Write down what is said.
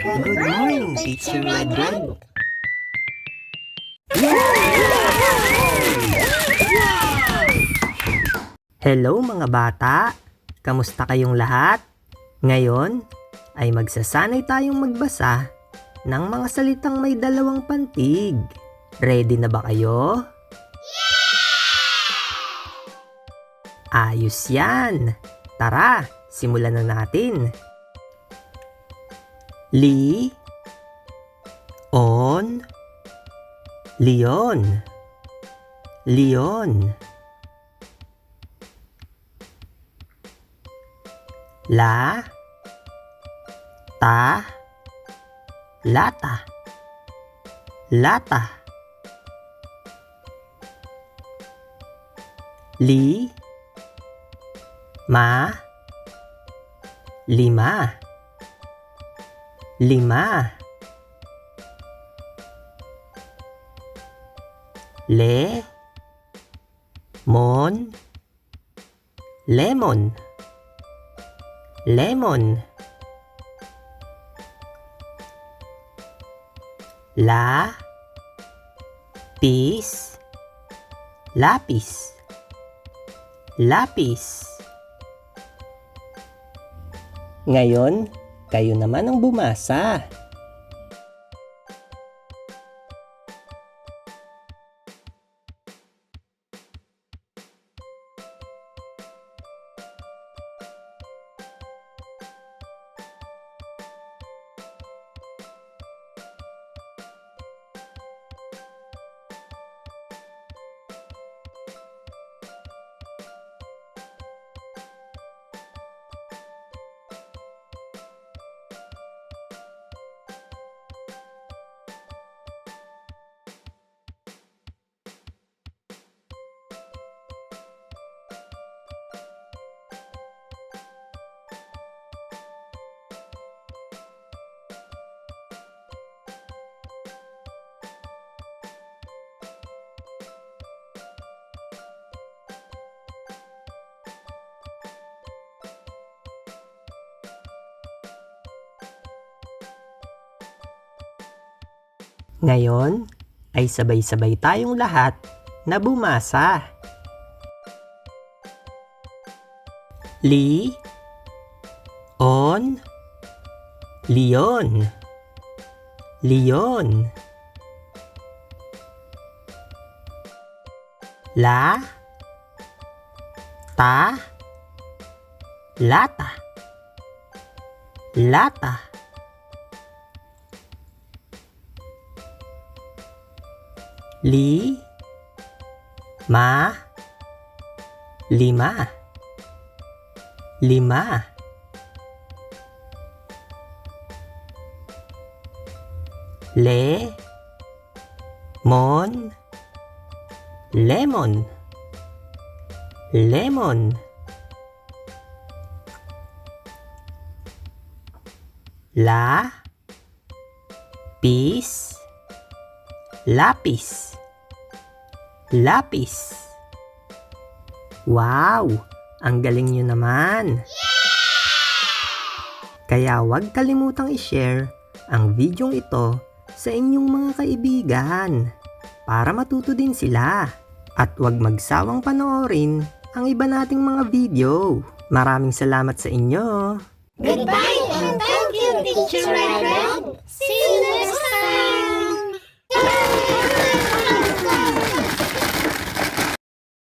Good morning, Teacher Red. Hello mga bata! Kamusta kayong lahat? Ngayon ay magsasanay tayong magbasa ng mga salitang may dalawang pantig. Ready na ba kayo? Ayos yan! Tara, simulan na natin. Li On Leon Leon. La Ta Lata Lata. Li Ma Lima Lima. Le. Mon. Lemon. Lemon. La. Pis Lapis. Lapis. Ngayon, kayo naman ang bumasa. Ngayon ay sabay-sabay tayong lahat na bumasa. Li On Leon Leon. La Ta Lata. Lata Li? Ma? Lima? Lima? Le? Mon? Lemon? Lemon? La? Pis Lapis Lapis Wow! Ang galing nyo naman! Kaya huwag kalimutang i-share ang videong ito sa inyong mga kaibigan para matuto din sila. At huwag magsawang panoorin ang iba nating mga video. Maraming salamat sa inyo! Goodbye and thank you, Teacher Red. See you